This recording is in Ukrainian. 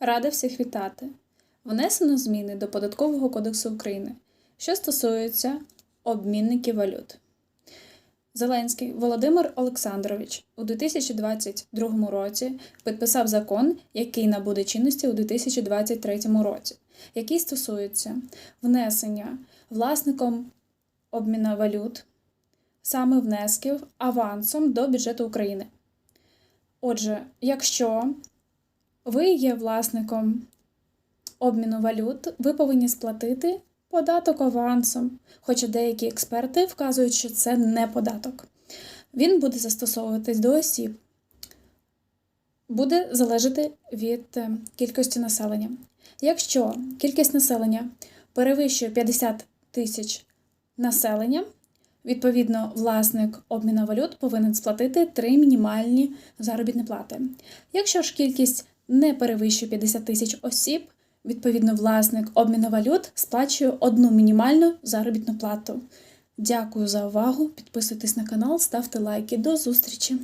Рада всіх вітати. Внесено зміни до Податкового кодексу України, що стосуються обмінників валют. Зеленський Володимир Олександрович у 2022 році підписав закон, який набуде чинності у 2023 році, який стосується внесення власником обміну валют саме внесків авансом до бюджету України. Отже, якщо ви є власником обміну валют, ви повинні сплатити податок авансом, хоча деякі експерти вказують, що це не податок. Він буде застосовуватись до осіб, буде залежати від е, кількості населення. Якщо кількість населення перевищує 50 тисяч населення, Відповідно, власник обміну валют повинен сплатити три мінімальні заробітні плати. Якщо ж кількість не перевищує 50 тисяч осіб, відповідно, власник обміну валют сплачує одну мінімальну заробітну плату. Дякую за увагу. Підписуйтесь на канал, ставте лайки. До зустрічі!